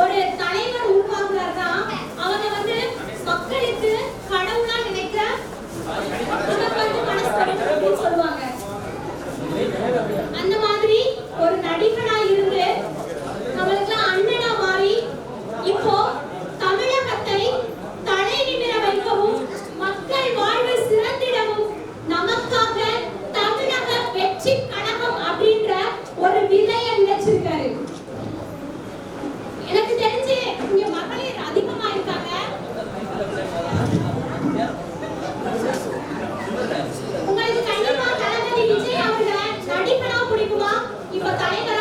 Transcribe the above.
ஒரு தலைவர் உருவாக்குறாருன்னா அவனை வந்து மக்களுக்கு கடவுளா நினைக்கிற சொல்லுவாங்க. அந்த மாதிரி ஒரு நடிகனா இருந்து நம்மளுக்கு அண்ணனா மாறி இப்போ தமிழகத்தை தலை நிமிர வைக்கவும் மக்கள் வாழ்வு சிறந்திடவும் நமக்காக தமிழக வெற்றி கழகம் அப்படின்ற ஒரு விதையை 我答应了